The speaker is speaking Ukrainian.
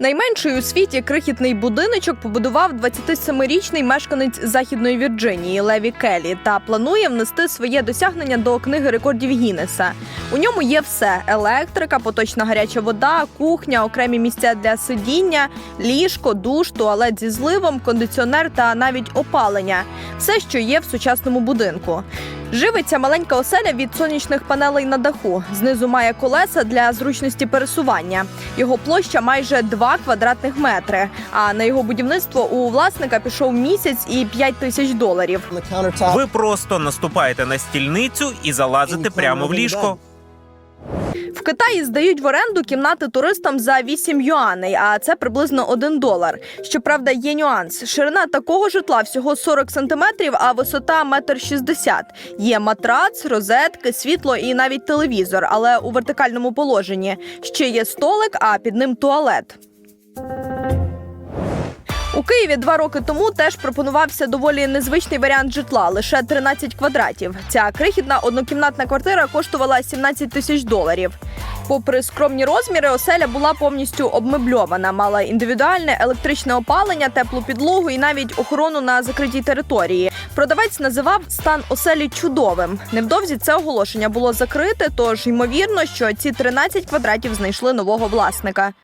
Найменший у світі крихітний будиночок побудував 27-річний мешканець Західної Вірджинії Леві Келлі та планує внести своє досягнення до книги рекордів Гіннеса. У ньому є все: електрика, поточна гаряча вода, кухня, окремі місця для сидіння, ліжко, душ, туалет зі зливом, кондиціонер та навіть опалення все, що є в сучасному будинку. Живиться маленька оселя від сонячних панелей на даху. Знизу має колеса для зручності пересування. Його площа майже 2 квадратних метри. А на його будівництво у власника пішов місяць і 5 тисяч доларів. Ви просто наступаєте на стільницю і залазите прямо в ліжко. В Китаї здають в оренду кімнати туристам за 8 юаней, а це приблизно 1 долар. Щоправда, є нюанс. Ширина такого житла всього 40 сантиметрів, а висота метр 60. Є матрац, розетки, світло і навіть телевізор, але у вертикальному положенні. Ще є столик, а під ним туалет. Києві два роки тому теж пропонувався доволі незвичний варіант житла лише 13 квадратів. Ця крихітна однокімнатна квартира коштувала 17 тисяч доларів. Попри скромні розміри, оселя була повністю обмебльована, мала індивідуальне електричне опалення, теплу підлогу і навіть охорону на закритій території. Продавець називав стан оселі чудовим. Невдовзі це оголошення було закрите, тож ймовірно, що ці 13 квадратів знайшли нового власника.